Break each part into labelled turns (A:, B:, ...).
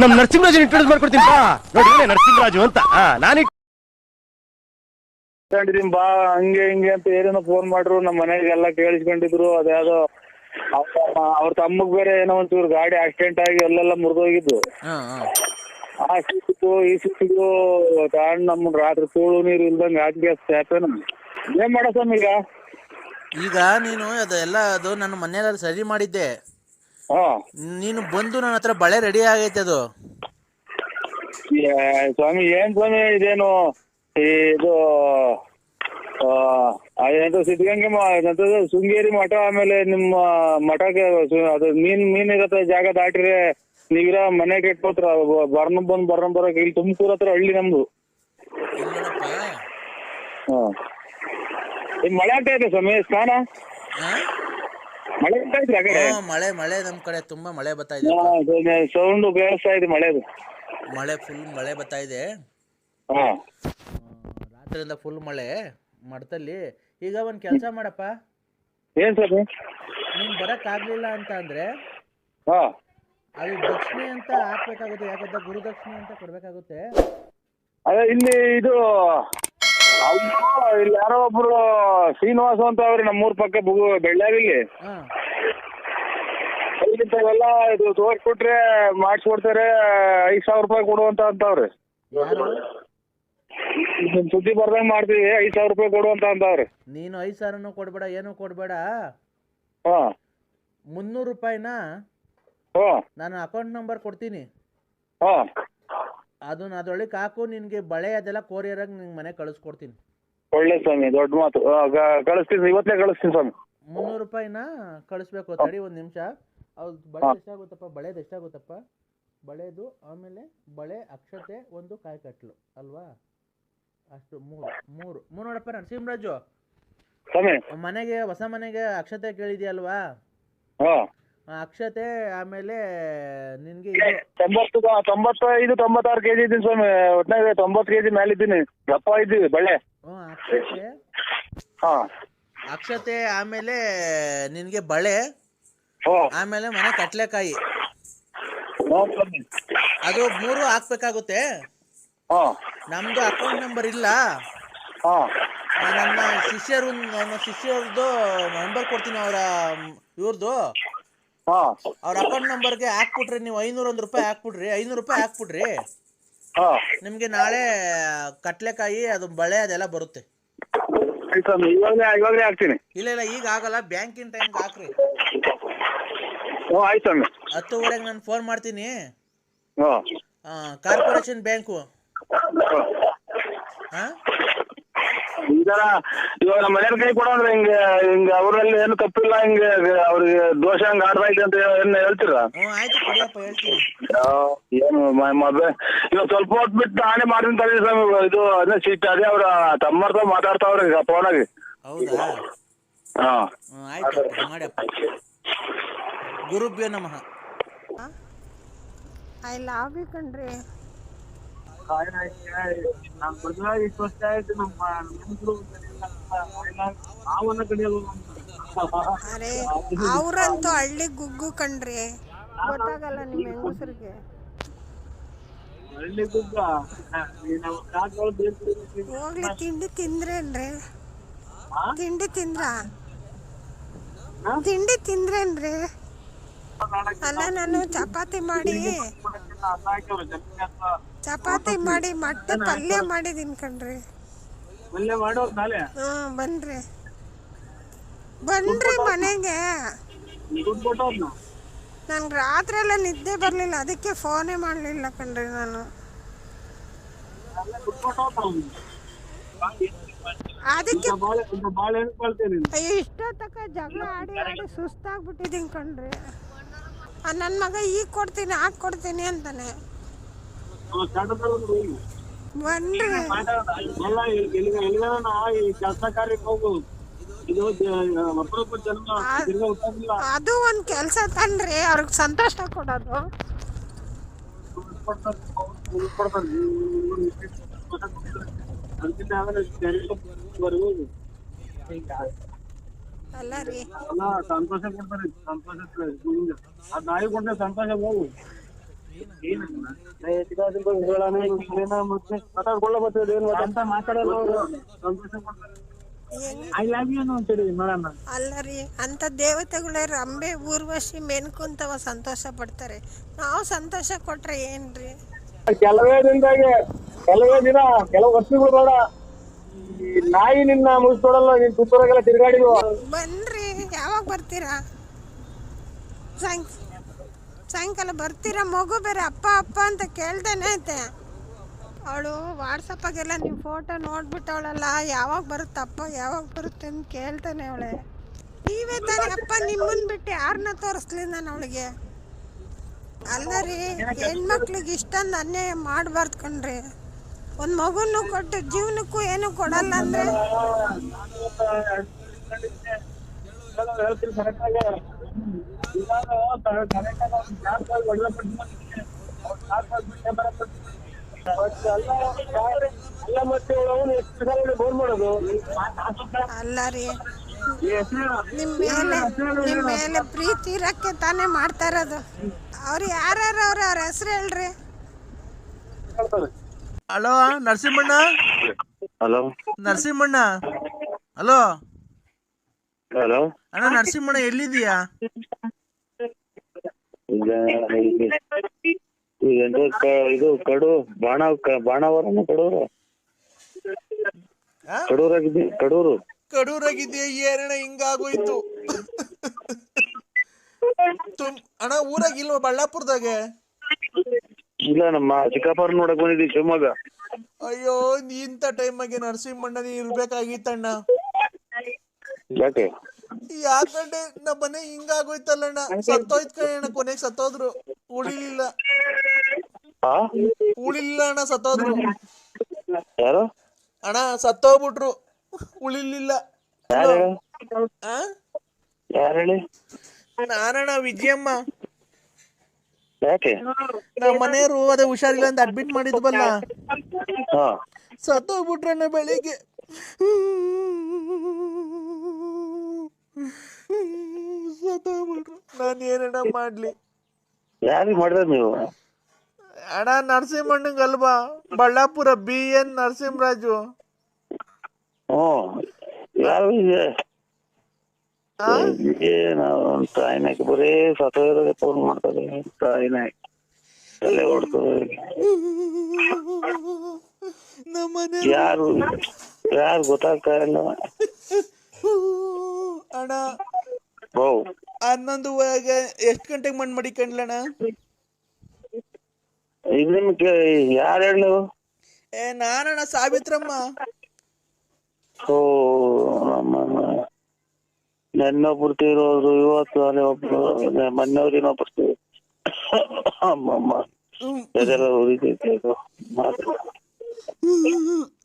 A: ನಮ್ ನರಸಿಂಹರಾಜ್ ಇಂಟ್ರೊಡ್ಯೂಸ್ ಮಾಡ್ಕೊಡ್ತೀನಿ ಬಾ. ನೋಡಿ ನರಸಿಂಹರಾಜು ಅಂತ. ನಾನು
B: ಇಟ್ಕೊಂಡಿದೀನಿ ಬಾ ಹಂಗೆ ಹಿಂಗೆ ಅಂತ ಏನೇನೋ ಫೋನ್ ಮಾಡ್ರು ನಮ್ಮ ಮನೆಗೆಲ್ಲ ಕೇಳಿಸ್ಕೊಂಡಿದ್ರು. ಅದ್ಯಾವ್ದೋ ಅವ್ರ ತಮ್ಮಗ್ ಬೇರೆ ಏನೋ ಒಂಚೂರು ಗಾಡಿ ಆಕ್ಸಿಡೆಂಟ್ ಆಗಿ ಎಲ್ಲೆಲ್ಲ ಮುರಿದೋಗಿದ್ದು. ಆ ಸಿಕ್ಕಿತು ಈ ಸಿಕ್ಕಿತ್ತು ತಗೊಂಡ್ ನಮ್ ರಾತ್ರಿ ತೋಳು ನೀರು ಇಲ್ದಂಗೆ ಆಗ್ಬೇಕು ಸ್ಯಾಪೇನ ಏನ್ ಮಾಡೋ ಸ್ವಾಮಿ ಈಗ?
C: ಈಗ ನೀನು ಅದೆಲ್ಲ ಅದು ನನ್ನ ಮನೆಯಲ್ಲಿ ಸರಿ ಮಾಡಿದ್ದೆ. ನೀನು ಬಂದು ನನ್ನ ಹತ್ರ ಬಳೆ ರೆಡಿ ಆಗೈತೆ ಅದು.
B: ಏ, ಸ್ವಾಮಿ ಏನ್ ಸ್ವಾಮಿ ಇದೇನು? ಇದು ಆ, ಸಿದ್ಧಗಂಗೆ ಮ- ಶೃಂಗೇರಿ ಮಠ ಆಮೇಲೆ ನಿಮ್ಮ ಮಠಕ್ಕೆ ಸು- ಅದು ಮೀನ್ ಮೀನ್ ಇರತ್ತೆ ಜಾಗ ದಾಟಿದ್ರೆ ನೀವಿರೋ ಮನೆ ಕೆಟ್ಟ ಬರ್ನ ಬಂದ್ ಬರ್ನ ಬರೋಕೆ ಇಲ್ಲಿ ತುಮಕೂರ್ ಹತ್ರ ಹಳ್ಳಿ ನಮ್ದು. ಹಾ. ಈ ಮಳೆ ಆಗ್ತಾ ಇದೆ ಸ್ವಾಮಿ ಸ್ನಾನ? ಮಳೆ ಆಗ್ತಾ ಇದ್ರೆ ಆ ಕಡೆ?
C: ಮಳೆ ಮಳೆ ನಮ್ಮ ಕಡೆ ತುಂಬಾ ಮಳೆ ಬರ್ತಾ ಇದೆ
B: ಸೌಂಡ್ ಕೇಳಿಸ್ತಾ ಇದೆ ಮಳೆದು.
C: ಮಳೆ ಫುಲ್ ಮಳೆ ಬರ್ತಾ ಇದೆ.
B: ಹಾ.
C: ಆ, ರಾತ್ರಿಯಿಂದ ಫುಲ್ ಮಳೆ ಮಠದಲ್ಲಿ. ಈಗ ಒಂದ್ ಕೆಲಸ ಮಾಡಪ್ಪ.
B: ಏನ್ ಬರಕ್
C: ನೀನು ಆಗ್ಲಿಲ್ಲ ಅಂತ ಅಂದ್ರೆ
B: ಹಾ.
C: ಅದು ದಕ್ಷಿಣೆ ಅಂತ ಹಾಕ್ಬೇಕಾಗುತ್ತೆ ಯಾಕಂದ್ರೆ ಗುರುದಕ್ಷಿಣೆ ಅಂತ ಕೊಡ್ಬೇಕಾಗುತ್ತೆ.
B: ಅದೇ ಇಲ್ಲಿ ಇದು ಅವ್ರು ಇಲ್ಲಿ ಯಾರೋ ಒಬ್ರು ಶ್ರೀನಿವಾಸ ಅಂತ ಅವ್ರಿ ನಮ್ಮೂರ್ ಪಕ್ಕ ಬುಗು ಬೆಳ್ಳಾರಿಲಿ.
C: ಹಾ.
B: ಇದು ತೋರ್ಸ್ಬಿಟ್ರೆ ಮಾಡಿಸ್ಕೊಡ್ತಾರೆ ಐದ್ ಸಾವಿರ ರೂಪಾಯಿ ಕೊಡುವಂತ ಅಂತವ್ರೆ
C: ಯಾರು?
B: ನಿಮ್ ಸುದ್ದಿ ಬರ್ದಂಗ್ ಮಾಡ್ತೀವಿ ಐದ್ ಸಾವಿರ ರೂಪಾಯಿ ಕೊಡುವಂತ ಅಂತವ್ರೆ
C: ನೀನು ಐದ್ ಸಾವಿರನೂ ಕೊಡ್ಬೇಡ ಏನು ಕೊಡ್ಬೇಡ.
B: ಹಾ.
C: ಮುನ್ನೂರು ರೂಪಾಯಿನ?
B: ಹಾ.
C: ನಾನು ಅಕೌಂಟ್ ನಂಬರ್ ಕೊಡ್ತೀನಿ.
B: ಹಾ.
C: ಅದನ್ನ ಅದ್ರೊಳಗೆ ಹಾಕು ನಿನಗೆ ಬಳೆ ಅದೆಲ್ಲ ಕೊರಿಯರಾಗಿ ನಿಂಗೆ ಮನೆ ಕಳಿಸ್ಕೊಡ್ತೀನಿ.
B: ಒಳ್ಳೆ ಸ್ವಾಮಿ ದೊಡ್ಡ ಮಾತು. ಆ, ಗ- ಕಳಿಸ್ತೀನಿ ಇವತ್ತೇ ಕಳಿಸ್ತೀನಿ ಸ್ವಾಮಿ.
C: ಮುನ್ನೂರು ರೂಪಾಯಿನ ಕಳಿಸ್ಬೇಕು ತಡಿ ಒಂದು ನಿಮಿಷ. ಅವ್ರು ಬಳೆ ಎಷ್ಟಾಗುತ್ತಪ್ಪ ಬಳೆದು ಎಷ್ಟಾಗುತ್ತಪ್ಪ ಬಳೆದು ಆಮೇಲೆ ಬಳೆ ಅಕ್ಷತೆ ಒಂದು ಕಾಯಿ ಕಟ್ಲು ಅಲ್ವಾ? ಅಷ್ಟು ಮೂರು ಮೂರು. ಮೂರು ನೋಡಪ್ಪ ನರಸಿಂಹರಾಜು
B: ಸ್ವಾಮಿ.
C: ಮನೆಗೆ ಹೊಸ ಮನೆಗೆ ಅಕ್ಷತೆ ಕೇಳಿದ್ಯಲ್ವಾ
B: ಹಾ.
C: ಅಕ್ಷತೆ ಆಮೇಲೆ ನಿನ್ಗೆ ಇದು
B: ತೊಂಬತ್ತು ತೊಂಬತ್ತೈದು ತೊಂಬತ್ತಾರು ಕೆಜಿ ಇದ್ದೀನಿ ಸ್ವಾಮಿ. ಒಟ್ನಾಗ ತೊಂಬತ್ತು ಕೆಜಿ ಮೇಲೆ ಇದ್ದೀನಿ. ದಪ್ಪ ಇದ್ದೀವಿ ಬಳ್ಳೆ
C: ಹ್ಮ್, ಅಕ್ಷತೆ.
B: ಹಾ.
C: ಅಕ್ಷತೆ ಆಮೇಲೆ ನಿನ್ಗೆ ಬಳೆ. ಆಮೇಲೆ ಮನೆ ಕಟ್ಲೆಕಾಯಿ.
B: ಸ್ವಾಮಿ.
C: ಅದು ಮೂರು ಹಾಕ್ಬೇಕಾಗುತ್ತೆ.
B: ಹಾ.
C: ನಮ್ದು ಅಕೌಂಟ್ ನಂಬರ್ ಇಲ್ಲ.
B: ಹಾ.
C: ಆ, ನನ್ನ ಶಿಷ್ಯರು ನನ್ನ ಶಿಷ್ಯರದ್ದು ನಂಬರ್ ಕೊಡ್ತೀನಿ ಅವರ ಇವ್ರದ್ದು.
B: ಹಾ.
C: ಅವ್ರ ಅಕೌಂಟ್ ನಂಬರ್ಗೆ ಹಾಕ್ಬಿಟ್ರಿ ನೀವು ಐನೂರ್ ಒಂದು ರೂಪಾಯಿ ಹಾಕ್ಬಿಡ್ರಿ ಐನೂರು ರೂಪಾಯಿ ಹಾಕ್ಬಿಡ್ರಿ
B: ಹಾ.
C: ನಿಮಗೆ ನಾಳೆ ಕಟ್ಲೆಕಾಯಿ ಅದು ಬಳೆ ಅದೆಲ್ಲ ಬರುತ್ತೆ.
B: ಆಯ್ತು ಸ್ವಾಮಿ ಇವಾಗಲೇ ಇವಾಗಲೇ ಹಾಕ್ತೀನಿ.
C: ಇಲ್ಲ ಇಲ್ಲ ಈಗ ಆಗಲ್ಲ ಬ್ಯಾಂಕಿನ ಟೈಮ್ ಹಾಕ್ರಿ.
B: ಹ್ಞೂ ಆಯ್ತು ಸ್ವಾಮಿ.
C: ಹತ್ತುವರೆಗೆ ನಾನು ಫೋನ್ ಮಾಡ್ತೀನಿ.
B: ಹ್ಞೂ
C: ಕಾರ್ಪೊರೇಷನ್ ಬ್ಯಾಂಕು ಹಾಂ
B: ಥರ ಇವಾಗ ನಮ್ಮ ಮನೆಯವ್ರ ಕೈ ಕೊಡ ಅಂದ್ರೆ ಹಿಂಗ ಹಿಂಗ ಅವರಲ್ಲಿ ಏನು ತಪ್ಪಿಲ್ಲ ಹಿಂಗ ಅವ್ರಿಗೆ ದೋಷ ಹಂಗ ಆಡ್ತಾ ಅಂತ ಏನ್ ಹೇಳ್ತೀರಾ?
C: ಹ್ಞೂ ಆಯ್ತು ಕೊಡಿಯಪ್ಪ ಹೇಳ್ತೀನಿ.
B: ಏನು ಮ- ಮದ್ವೆ ಇವಾಗ ಸ್ವಲ್ಪ ಹೊತ್ತು ಬಿಟ್ಟು ನಾನೇ ಮಾಡ್ತೀನಿ ತಡಿ ಸ್ವಾಮಿ ಇದು ಅದೇ ಸೀಟ್ ಅದೇ ಅವ್ರ ತಮ್ಮರ್ತ ಮಾತಾಡ್ತಾವ್ರಿ ಈಗ ಆಗಿ
C: ಹೌದಾ?
B: ಹಾಂ.
C: ಹ್ಞೂ ಆಯ್ತು ಮಾಡಪ್ಪ ಗುರುಭ್ಯೋ ನಮಃ.
D: ಐ ಲವ್ ಯು ಕಣ್ರಿ
B: ನಮ್ಮ ಮದುವೆ ಇಷ್ಟು ವರ್ಷ ಆಯ್ತು ನಮ್ಮ ನೆಂಟ್ರು ಮಾವನ ಕಡೆಯಲ್ಲ
D: ಅರೆ ಅವ್ರಂತೂ ಹಳ್ಳಿ ಗುಗ್ಗು? ಕಣ್ರಿ ಗೊತ್ತಾಗಲ್ಲ ನಿಮ್ಮ ಹೆಂಗಸರಿಗೆ
B: ಹಳ್ಳಿ ನಾವು
D: ಹೋಗ್ಲಿ ತಿಂಡಿ ತಿಂದ್ರೇನ್ರಿ ತಿಂಡಿ ತಿಂದ್ರ? ತಿಂಡಿ ತಿಂದ್ರೇನ್ರಿ ಅಲ್ಲ ನಾನು ಚಪಾತಿ ಮಾಡಿ. ಚಪಾತಿ ಮಾಡಿ ಮೊಟ್ಟೆ ಪಲ್ಯ ಮಾಡಿದೀನಿ ಕಣ್ರಿ.
B: ಪಲ್ಯ ಮಾಡೋದು ನಾಳೆ
D: ಹ್ಮ್ ಬನ್ರಿ. ಬನ್ರಿ ಮನೆಗೆ. ನನ್ಗೆ ರಾತ್ರಿ ಎಲ್ಲ ನಿದ್ದೆ ಬರ್ಲಿಲ್ಲ ಅದಕ್ಕೆ ಫೋನೇ ಮಾಡಲಿಲ್ಲ ಕಣ್ರಿ ನಾನು. ಅದಕ್ಕೆ ಅಯ್ಯೋ ಇಷ್ಟೊತ್ತಕ ಜಗಳ ಆಡಿ ಆಡಿ ಸುಸ್ತಾಗ್ಬಿಟ್ಟಿದ್ದೀನಿ ಕಣ್ರಿ. ನನ್ನ ಮಗ ಈಗ ಕೊಡ್ತೀನಿ ಆಗ ಕೊಡ್ತೀನಿ ಅಂತಾನೆ ಬನ್ರಿ
B: ಎಲ್ಲ ಎಲ್ಲಿಗ ಎಲ್ಲಿಗಾನ ಈ ಕೆಲಸ ಕಾರ್ಯಕ್ಕೆ ಹೋಗುದು
D: ಅದು ಒಂದ್ ಕೆಲ್ಸ ತನ್ರಿ. ಅವ್ರಿಗೆ ಸಂತೋಷ ಕೊಡೋದು. ಅಲ್ಲ ರೀ.
B: ಸಂತೋಷ ಕೊಡ್ತಾರೆ. ಸಂತೋಷ ಅದ್ ನಾಯಿ ಕೊಟ್ಟರೆ ಸಂತೋಷ ಹೋಗು.
E: ಏನು? ಅಂತ
D: ದೇವತೆಗಳೇ ರಂಬೆ ಊರ್ವಶಿ ಮೆನ್ಕುಂತವ ಸಂತೋಷ ಪಡ್ತಾರೆ. ನಾವು ಸಂತೋಷ ಕೊಟ್ರೆ ಏನ್ರಿ
E: ಕೆಲವೇ ದಿನದಾಗೆ ಕೆಲವೇ ದಿನ ಕೆಲವು ವರ್ಷಗಳು ಬೇಡ. ನಾಯಿ ನಿನ್ನ ಮುಗಿಸ್ಕೊಡಲ್ಲ ನೀನ್ ತುತ್ತೂರಾಗೆಲ್ಲ ತಿರ್ಗಾಡಿದ್ವು.
D: ಬನ್ರಿ ಯಾವಾಗ ಬರ್ತೀರಾ? ಸಾಯಂಕ ಸಾಯಂಕಾಲ ಬರ್ತೀರಾ? ಮಗು ಬೇರೆ ಅಪ್ಪ ಅಪ್ಪ ಅಂತ ಕೇಳ್ದೇನೆ ಐತೆ. ಅವಳು ವಾಟ್ಸಪ್ಪಾಗೆಲ್ಲ ನಿಮ್ಮ ಫೋಟೋ ನೋಡ್ಬಿಟ್ಟವಳಲ್ಲ, ಯಾವಾಗ ಬರುತ್ತಪ್ಪ ಯಾವಾಗ ಬರುತ್ತೆ ಅಂತ ಕೇಳ್ತಾನೆ ಅವಳೆ. ನೀವೇ ತಾನೇ ಅಪ್ಪ ನಿಮ್ಮನ್ನ ಬಿಟ್ಟು ಯಾರನ್ನ ತೋರಿಸ್ಲಿ ನಾನು ಅವಳಿಗೆ? ಅಲ್ಲ ರೀ, ಹೆಣ್ಮಕ್ಳಿಗೆ ಇಷ್ಟೊಂದು ಅನ್ಯಾಯ ಮಾಡಬಾರ್ದು ಕಣ್ರಿ. ಒಂದು ಮಗುನು ಕೊಟ್ಟು ಜೀವನಕ್ಕೂ ಏನು ಕೊಡಲ್ಲ ಅಂದ್ರೆ?
E: ಅಲ್ಲ ಮತ್ತೆ ಅವನು ಎಷ್ಟು ಫೋನ್ ಮಾಡೋದು
D: ಅಲ್ಲ ರೀ ಮೇಲೆ ನಿಮ್ಮ ಮೇಲೆ ಪ್ರೀತಿ ಇರಕ್ಕೆ ತಾನೇ ಮಾಡ್ತಾ ಇರೋದು. ಅವ್ರು ಯಾರು ಅವ್ರ ಅವ್ರ ಹೆಸರು ಹೇಳ್ರಿ.
C: ಹಲೋ ನರಸಿಂಹಣ್ಣ?
E: ಹಲೋ.
C: ನರಸಿಂಹಣ್ಣ? ಹಲೋ.
E: ಹಲೋ.
C: ಅಣ್ಣ ನರಸಿಂಹಣ್ಣ ಎಲ್ಲಿದೀಯಾ
E: ಇದು ಕಡು ಬಾಣ ಬಾಣಾವರನ ಕಡೂರು? ಕಡೂರಾಗಿದ್ದಿ ಕಡೂರು?
C: ಕಡೂರಾಗಿದೆಯಾ ಏನಣ್ಣ ಹಿಂಗಾಗೋಯ್ತು. ತುಮ್ ಅಣ್ಣ ಊರಾಗ ಇಲ್ವಾ ಬಳ್ಳಾಪುರದಾಗೆ?
E: ಇಲ್ಲ ನಮ್ಮ ಚಿಕ್ಕಪ್ಪ ನೋಡಕ್ ಬಂದಿದ್ವಿ ಶಿವಮೊಗ್ಗ.
C: ಅಯ್ಯೋ ಇಂಥ ಟೈಮಾಗೆ ನರಸಿಂಹಣ್ಣ ನೀ ಇರ್ಬೇಕಾಗಿತ್ತಣ್ಣ.
E: ಯಾಕೆ?
C: ಯಾಕಂಡೆ ನಮ್ಮ ಮನೆ ಹಿಂಗಾಗೋಯ್ತಲ್ಲಣ್ಣ. ಸತ್ತೋಯ್ತ್ ಕಣ ಕೊನೆಗ್ ಸತ್ತೋದ್ರು. ಉಳಿಲಿಲ್ಲ. ಉಳಿಲಿಲ್ಲ ಅಣ್ಣ ಸತ್ತೋದ್ರು.
E: ಯಾರು?
C: ಅಣ್ಣ ಸತ್ತೋಗ್ಬಿಟ್ರು. ಉಳಿಲಿಲ್ಲ.
E: ಯಾರು ಹೇಳು?
C: ನಾನಣ್ಣ ವಿಜಯಮ್ಮ
E: ಯಾಕೆ?
C: ನಮ್ಮ ಮನೆಯವರು ಅದೇ ಹುಷಾರಿಲ್ಲ ಅಂತ ಅಡ್ಮಿಟ್ ಮಾಡಿದ್ವಲ್ಲ. ಸತ್ತೋಗ್ಬಿಟ್ರಣ್ಣ ಬೆಳಿಗ್ಗೆ. ಸತ್ತೋಗ್ಬಿಟ್ರು ನಾನು ಏನಡ ಮಾಡ್ಲಿ.
E: ಯಾರಿಗೆ ಮಾಡಿದ್ರ ನೀವು?
C: ಅಣ್ಣ ನರಸಿಂಹಣ್ಣಂಗಲ್ವಾ ಬಳ್ಳಾಪುರ ಬಿ ಎನ್ ನರಸಿಂಹರಾಜು.
E: ಹ್ಮ್ ಯಾರು ಇದೆ?
C: ಆ?
E: ಏನು ತಾಯಿನಾಕಿ ಬರೀ ಸತ್ತೋದ್ರೆ ಫೋನ್ ಮಾಡ್ತಾರೆ ತಾಯಿನಾಕಿ ತಲೆ ಹೊಡ್ತದೆ
C: ನಮ್ಮ ಮನೆ
E: ಯಾರು ಯಾರು ಗೊತ್ತಾಗ್ತಾ ಇಲ್ಲ.
C: ಅಣ್ಣ.
E: ಓ.
C: ಹನ್ನೊಂದುವರೆಗೆ ಎಷ್ಟು ಗಂಟೆಗೆ ಮಣ್ಣು ಮಡಿಕೊಂಡ್ಲಣ್ಣ?
E: ಇದು ನಿಮ್ಗೆ ಯಾರು ಹೇಳು
C: ಏ ನಾನಣ್ಣ ಸಾವಿತ್ರಮ್ಮ.
E: ಓ ನಮ್ಮ ನೆನ್ನೊಬ್ರು ತೀರೋದ್ರು ಇವತ್ತು ಅಲ್ಲಿ ಒಬ್ರು ಮೊನ್ನೆವ್ರು ಇನ್ನೊಬ್ರು. ಅಮ್ಮಮ್ಮ. ಎದೆಲ್ಲ ಮಾತು.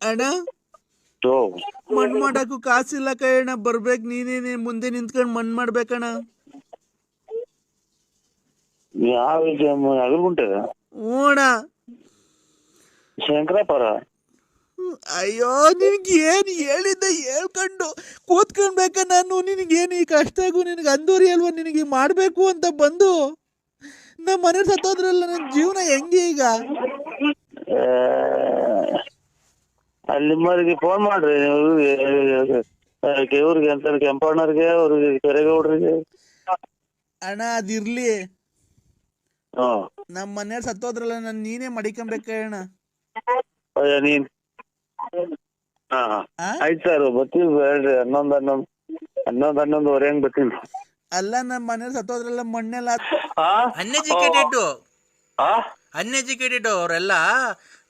C: ಅಣ್ಣ ಮಣ್ಣು ಮಾಡಕ್ಕೂ ಕಾಸಿಲ್ಲ ಕಣ ಬರ್ಬೇಕು ನೀನೇನೆ ಮುಂದೆ ನಿಂತ್ಕೊಂಡ್
E: ಯಾವ ಅಗಲ್ಗುಂಟೆ
C: ಹ್ಞೂ ಅಣ್ಣ ಅಯ್ಯೋ ನಿನ್ಗೆ ಏನ್ ಹೇಳಿದ್ದೆ ಹೇಳ್ಕೊಂಡು ಕೂತ್ಕೊಂಡ್ಬೇಕ ನಾನು. ನಿನಗೇನು ಈ ಕಷ್ಟಗೂ ನಿನಗೆ ಅಂದೂರಿ ಅಲ್ವ ನಿನಗೆ ಮಾಡಬೇಕು ಅಂತ ಬಂದು? ನಮ್ಮ ಮನೆ ಸತ್ತೋದ್ರಲ್ಲ ನನ್ನ ಜೀವನ ಹೆಂಗೆ ಈಗ?
E: ಅಲ್ಲಿ ನಿಮ್ಮವರಿಗೆ ಫೋನ್ ಮಾಡ್ರಿ ನೀವು ಇವ್ರಿಗೆ ಅಂತ ಕೆಂಪಣ್ಣವ್ರಿಗೆ ಅವ್ರಿಗೆ ಕೆರೆಗೌಡ್ರಿಗೆ.
C: ಅಣ್ಣ ಅದಿರ್ಲಿ ನಮ್ಮ ಮನೆಯವ್ರು ಸತ್ತೋದ್ರಲ್ಲ ನಾನು ನೀನೇ ಮಡಿಕೊಂಬೇಕ ಅಣ್ಣ.
E: ಅಯ್ಯ ನೀನ್. ಹಾ ಹಾ.
C: ಆ?
E: ಆಯ್ತು ಸರ್ ಬರ್ತೀವಿ ಹೇಳ್ರಿ. ಹನ್ನೊಂದು ಹನ್ನೊಂದು ಹನ್ನೊಂದು ಹನ್ನೊಂದುವರೆ ಹಂಗ್ ಬರ್ತೀನಿ
C: ಅಲ್ಲ ನಮ್ಮ ಮನೆಯವ್ರು ಸತ್ತೋದ್ರಲ್ಲ ಮಣ್ಣೆಲ್ಲ? ಅನ್ಎಜುಕೇಟೆಡ್? ಅನ್ಎಜುಕೇಟೆಡ್ ಅವರೆಲ್ಲ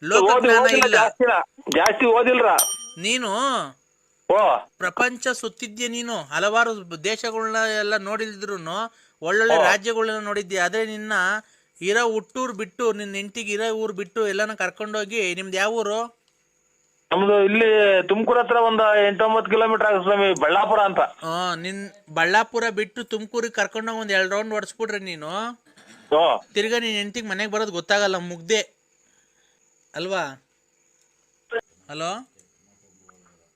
C: ಲೋಕ
E: ಓದಿ-
C: ಜ್ಞಾನ ಇಲ್ಲ.
E: ಜಾಸ್ತಿ ಓದಿಲ್ರ?
C: ನೀನು? ಪ್ರಪಂಚ ಸುತ್ತಿದ್ಯ ನೀನು? ಹಲವಾರು ದೇಶಗಳನ್ನ ಎಲ್ಲ ನೋಡಿದ್ರು ಒಳ್ಳೊಳ್ಳೆ ರಾಜ್ಯಗಳನ್ನ ನೋಡಿದ್ದೆ ಆದ್ರೆ ನಿನ್ನ ಇರೋ ಹುಟ್ಟೂರ್ ಬಿಟ್ಟು ನಿನ್ನ ಇಂಟಿಗೆ ಇರೋ ಊರ್ ಬಿಟ್ಟು ಎಲ್ಲಾನ ಕರ್ಕೊಂಡೋಗಿ ನಿಮ್ದು ಯಾವ ಊರು?
E: ನಮ್ದು ಇಲ್ಲಿ ತುಮಕೂರ್ ಹತ್ರ ಒಂದ್ ಎಂಟೊಂಬತ್ತು ಕಿಲೋಮೀಟರ್ ಆಗುತ್ತೆ ಸ್ವಾಮಿ ಬಳ್ಳಾಪುರ ಅಂತ.
C: ನಿನ್ ಬಳ್ಳಾಪುರ ಬಿಟ್ಟು ತುಮಕೂರಿಗೆ ಕರ್ಕೊಂಡೋಗಿ ಒಂದ್ ಎರಡ್ ರೌಂಡ್ ಹೊಡ್ಸ್ಬಿಟ್ರೆ ನೀನು. ತಿರ್ಗಾ ನಿನ್ ಹೆಂಡತಿಗೆ ಮನೆಗೆ ಬರೋದು ಗೊತ್ತಾಗಲ್ಲ ಮುಗ್ದೆ. ಅಲ್ವಾ? ಹಲೋ?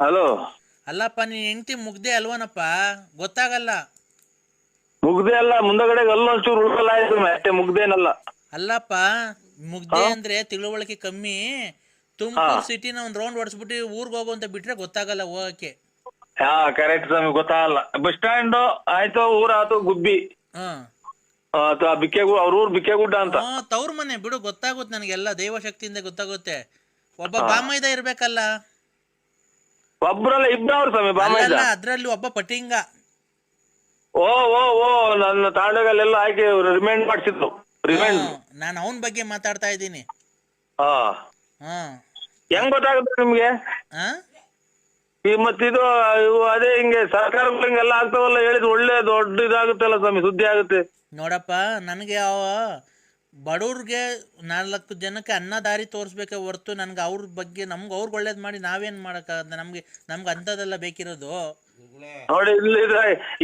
E: ಹಲೋ?
C: ಅಲ್ಲಪ್ಪ ನೀನ್ ಹೆಂಡತಿ ಮುಗ್ದೆ ಅಲ್ವನಪ್ಪ? ಗೊತ್ತಾಗಲ್ಲ.
E: ಮುಗ್ದೆ ಅಲ್ಲ ಮುಂದಗಡೆ ಅಲ್ಲೊಂಚೂರು ಉಳ್ಕಲ್ಲ ಅಷ್ಟೇ ಮುಗ್ದೇನಲ್ಲ.
C: ಅಲ್ಲಪ್ಪ ಮುಗ್ದೆ ಅಂದ್ರೆ ತಿಳುವಳಿಕೆ ಕಮ್ಮಿ. ತುಮಕೂರು ಸಿಟಿನ ಒಂದ್ ರೌಂಡ್ ಹೊಡ್ಸ್ಬಿಟ್ಟು ಊರ್ಗ್ ಹೋಗು ಅಂತ ಬಿಟ್ರೆ ಗೊತ್ತಾಗಲ್ಲ ಹೋಗಕ್ಕೆ.
F: ಹಾ ಕರೆಕ್ಟ್ ಸ್ವಾಮಿ ಗೊತ್ತಾಗಲ್ಲ. ಬಸ್ ಸ್ಟ್ಯಾಂಡ್ ಆಯ್ತು ಊರಾತು ಗುಬ್ಬಿ.
C: ಹಾ.
F: ಬಿಕ್ಕೆಗು ಅವ್ರ ಊರ್ ಬಿಕ್ಕೆಗುಡ್ಡ ಅಂತ.
C: ಹಾ ತವ್ರ ಮನೆ ಬಿಡು ಗೊತ್ತಾಗುತ್ತೆ ನನಗೆಲ್ಲ ದೈವಶಕ್ತಿಯಿಂದ ಗೊತ್ತಾಗುತ್ತೆ. ಒಬ್ಬ ಬಾಮೈದ ಇರ್ಬೇಕಲ್ಲ.
F: ಒಬ್ರಲ್ಲ ಇಬ್ಬರು ಸ್ವಾಮಿ ಬಾಮೈದ.
C: ಅಲ್ಲಲ್ಲ ಅದ್ರಲ್ಲಿ ಒಬ್ಬ ಪಟಿಂಗ.
F: ಓ ಓ ಓ ನನ್ನ ತಾಂಡಗಲ್ಲೆಲ್ಲ ಹಾಕಿ ರಿಮೈಂಡ್ ಮಾಡ್ಸಿದ್ರು. ರಿಮೈಂಡ್
C: ನಾನು ಅವನ ಬಗ್ಗೆ ಮಾತಾಡ್ತಾ ಇದ್ದೀನಿ.
F: ಹಾ.
C: ಹಾ.
F: ಹೆಂಗ್ ಗೊತ್ತಾಗುತ್ತೆ ನಿಮ್ಗೆ?
C: ಹಾ
F: ಈ ಮತ್ತಿದು ಇವು ಅದೇ ಹಿಂಗೆ ಸರ್ಕಾರ ಹಿಂಗೆಲ್ಲ ಆಗ್ತಾವಲ್ಲ ಹೇಳಿದ್ ಒಳ್ಳೆ ದೊಡ್ಡ ಇದಾಗುತ್ತಲ್ಲ ಸ್ವಾಮಿ ಸುದ್ದಿ ಆಗುತ್ತೆ.
C: ನೋಡಪ್ಪ ನನಗೆ ಅವ ಬಡವ್ರಿಗೆ ನಾಲ್ಕು ಜನಕ್ಕೆ ಅನ್ನ ದಾರಿ ತೋರಿಸ್ಬೇಕೆ ಹೊರ್ತು ನನಗೆ ಅವ್ರ ಬಗ್ಗೆ ನಮ್ಗೆ ಅವ್ರಿಗೆ ಒಳ್ಳೇದು ಮಾಡಿ ನಾವೇನು ಮಾಡೋಕ್ಕಾಗತ್ತೆ? ನಮಗೆ ನಮ್ಗೆ ಅಂಥದ್ದೆಲ್ಲ ಬೇಕಿರೋದು?
F: ನೋಡಿ ಇಲ್ಲಿ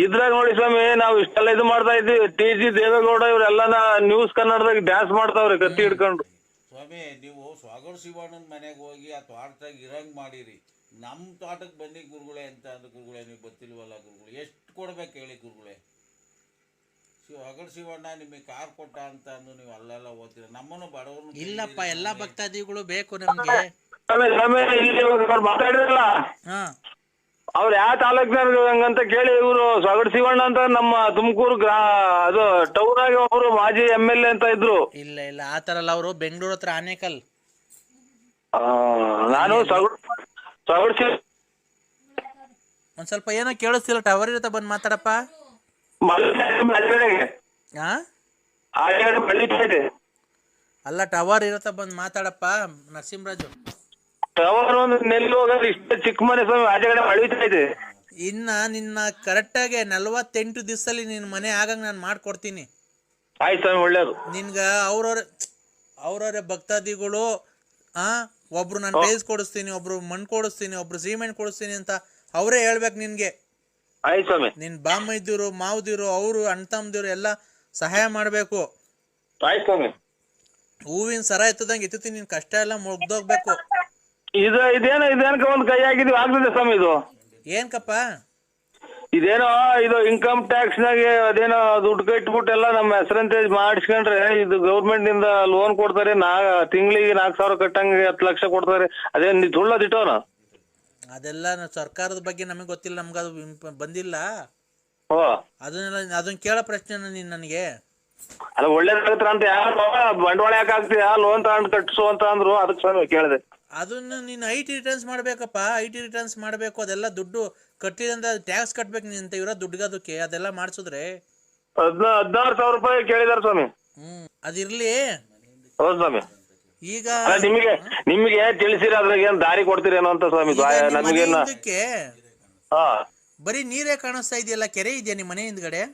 F: ಇದ್ರಾಗ ನೋಡಿ ಸ್ವಾಮಿ ನಾವು ಇಷ್ಟೆಲ್ಲ ಇದು ಮಾಡ್ತಾ ಇದ್ದೀವಿ. ಟಿ ಜಿ ದೇವೇಗೌಡ ಇವರೆಲ್ಲನ ನ್ಯೂಸ್ ಕನ್ನಡದಾಗ ಡ್ಯಾನ್ಸ್ ಮಾಡ್ತಾವ್ರಿ ಕತ್ತಿ ಹಿಡ್ಕೊಂಡು.
G: ಸ್ವಾಮಿ ನೀವು ಸ್ವಾಗರ್ ಶಿವಣ್ಣನ ಮನೆಗೆ ಹೋಗಿ ಆ ತೋಟದಾಗ ಇರಂಗ್ ಮಾಡಿರಿ. ನಮ್ಮ ತೋಟಕ್ಕೆ ಬನ್ನಿ ಗುರುಗಳೇ ಅಂತ ಅಂದ ಗುರುಗಳೇ ನೀವು ಗೊತ್ತಿಲ್ವಲ್ಲ ಗುರುಗಳು? ಎಷ್ಟು ಕೊಡ್ಬೇಕು ಹೇಳಿ ಗುರುಗಳೇ? ಸ್ವಾಗರ್ ಶಿವಣ್ಣ ನಿಮಗೆ ಕಾರ್ ಕೊಟ್ಟ ಅಂತ ಅಂದು ನೀವು ಅಲ್ಲೆಲ್ಲ ಓದ್ತೀರ? ನಮ್ಮನ್ನು ಬಡವರು
C: ಇಲ್ಲಪ್ಪ ಎಲ್ಲಾ ಭಕ್ತಾದಿಗಳು ಬೇಕು ನಮಗೆ.
F: ಸ್ವಾಮಿ ಇಲ್ಲಿ ಅವ್ರು ಮಾತಾಡಿದ್ರಲ್ಲ?
C: ಹಾ.
F: ಅವ್ರು ಯಾವ ತಾಲೂಕ್ ಹಂಗಂತ ಕೇಳಿ ಇವರು ಸ್ವಾಗತ ಶಿವಣ್ಣ ಅಂತ ನಮ್ಮ ತುಮಕೂರು ಗ್ರಾ ಅದು ಟೌನ್ ಆಗಿ ಒಬ್ರು ಮಾಜಿ ಎಂ ಎಲ್ ಎ ಅಂತ ಇದ್ರು.
C: ಇಲ್ಲ ಇಲ್ಲ ಆ ಥರ ಅಲ್ಲ ಅವರು. ಬೆಂಗಳೂರು ಹತ್ರ ಆನೇಕಲ್.
F: ಆ, ನಾನು ಸಗಡ್ ಸಗಡ್ ಶಿವ
C: ಒಂದು ಸ್ವಲ್ಪ ಏನೋ ಕೇಳಿಸ್ತಿಲ್ಲ ಟವರ್ ಇರುತ್ತೆ? ಬಂದ್ ಮಾತಾಡಪ್ಪ. ಹಾ ಅಲ್ಲ ಟವರ್ ಇರತ್ತ ಬಂದ್ ಮಾತಾಡಪ್ಪ ನರಸಿಂಹರಾಜು.
F: ಟವರ್ ಒಂದು ನೆಲ್ಲು ಹೋಗೋದು ಇಷ್ಟ ಚಿಕ್ಕ ಮನೆ ಸ್ವಾಮಿ ಆಚೆಗಡೆ ಅಳಿತಾ ಇದೆ.
C: ಇನ್ನ ನಿನ್ನ ಕರೆಕ್ಟಾಗಿ ನಲವತ್ತೆಂಟು ದಿವಸದಲ್ಲಿ ನಿನ್ ಮನೆ ಆಗಂಗ್ ನಾನು ಮಾಡ್ಕೊಡ್ತೀನಿ.
F: ಆಯ್ತು ಸ್ವಾಮಿ ಒಳ್ಳೇದು.
C: ನಿನ್ಗ ಅವ್ರವ್ರ ಅವ್ರವ್ರ ಭಕ್ತಾದಿಗಳು ಆ ಒಬ್ರು ನಾನು ಟೈಲ್ಸ್ ಕೊಡಿಸ್ತೀನಿ ಒಬ್ರು ಮಣ್ಣು ಕೊಡಿಸ್ತೀನಿ ಒಬ್ರು ಸಿಮೆಂಟ್ ಕೊಡಿಸ್ತೀನಿ ಅಂತ ಅವರೇ ಹೇಳ್ಬೇಕು ನಿನ್ಗೆ.
F: ಆಯ್ತು ಸ್ವಾಮಿ.
C: ನಿನ್ ಬಾಮೈದಿರು ಮಾವದಿರು ಅವರು ಅಣ್ಣ ತಮ್ಮದಿರು ಎಲ್ಲ ಸಹಾಯ ಮಾಡಬೇಕು.
F: ಆಯ್ತು ಸ್ವಾಮಿ.
C: ಹೂವಿನ ಸರ ಎತ್ತದಂಗೆ ಎತ್ತುತ್ತೀನಿ ನಿನ್ ಕಷ್ಟ ಎಲ್ಲ ಮುಗ್ದೋಗ್ಬೇಕು.
F: ಇದು ಇದೇನೋ ಇದೇನಕ ಒಂದ್ ಕೈ ಹಾಕಿದ್ವಿ ಆಗ್ತದೆ ಸ್ವಾಮಿ ಇದು.
C: ಏನ್ಕಪ್ಪ?
F: ಇದೇನೋ ಇದು ಇನ್ಕಮ್ ಟ್ಯಾಕ್ಸ್ ನಾಗೆ ಅದೇನೋ ದುಡ್ಡು ಕಟ್ಬಿಟ್ಟು ಎಲ್ಲ ನಮ್ಮ ಹೆಸರಂತೆ ಮಾಡಿಸ್ಕೊಂಡ್ರೆ ಇದು ಗೌರ್ಮೆಂಟ್ನಿಂದ ಲೋನ್ ಕೊಡ್ತಾರೆ ನಾ ತಿಂಗಳಿಗೆ ನಾಲ್ಕು ಸಾವಿರ ಕಟ್ಟಂಗೆ ಹತ್ತು ಲಕ್ಷ ಕೊಡ್ತಾರೆ ಅದೇನ್ ನೀ ಸುಳ್ಳದಿಟ್ಟವನ
C: ಅದೆಲ್ಲ ನ- ಸರ್ಕಾರದ ಬಗ್ಗೆ ನಮಗೆ ಗೊತ್ತಿಲ್ಲ ನಮ್ಗೆ ಅದು ಇಂಪ- ಬಂದಿಲ್ಲ.
F: ಓ
C: ಅದನ್ನೆಲ್ಲ ಅದನ್ನ ಕೇಳೋ ಪ್ರಶ್ನೆ ನೀನ್ ನನಗೆ.
F: ಅಲ್ಲ ಒಳ್ಳೇದಾಗತ್ರ ಅಂತ ಯಾರು ಬಂಡವಾಳ ಯಾಕೆ ಆಗ್ತೀಯಾ ಲೋನ್ ತಗೊಂಡು ಕಟ್ಸು ಅಂತ ಅಂದ್ರು ಅದಕ್ಕೆ ಸ್ವಾಮಿ ಕೇಳಿದೆ.
C: ಅದನ್ನ ನೀನು ಐ ಟಿ ರಿಟರ್ನ್ಸ್ ಮಾಡಬೇಕಪ್ಪ. ಐ ಟಿ ರಿಟರ್ನ್ಸ್ ಮಾಡಬೇಕು ಅದೆಲ್ಲ ದುಡ್ಡು ಕಟ್ಟಿದಂತ ಟ್ಯಾಕ್ಸ್ ಕಟ್ಬೇಕು ನೀನು ಅಂತ ಇರೋ ದುಡ್ಡುಗದಕ್ಕೆ ಅದೆಲ್ಲ ಮಾಡಿಸಿದ್ರೆ.
F: ಹದ್ನ ಹದಿನಾರು ಸಾವಿರ ರೂಪಾಯಿ ಕೇಳಿದಾರೆ ಸ್ವಾಮಿ.
C: ಹ್ಮ್ ಅದಿರಲಿ.
F: ಹೌದು ಸ್ವಾಮಿ.
C: ಈಗ
F: ಅಲ್ಲ ನಿಮಗೆ ನಿಮಗೆ ತಿಳಿಸಿರ ಅದ್ರಾಗ ಏನ್ ದಾರಿ ಕೊಡ್ತೀರೇನೋ ಅಂತ ಸ್ವಾಮಿ
C: ಈಗ ನಿಮ್ಮ ಮನೆ
F: ನಮಗೇನ
C: ಹಿಂದಕ್ಕೆ
F: ಹಾ.
C: ಬರೀ ನೀರೇ ಕಾಣಿಸ್ತಾ ಇದೆಯಲ್ಲ ಕೆರೆ ಇದೆಯಾ ನಿಮ್ಮ ಮನೆ ಹಿಂದ್ಗಡೆ?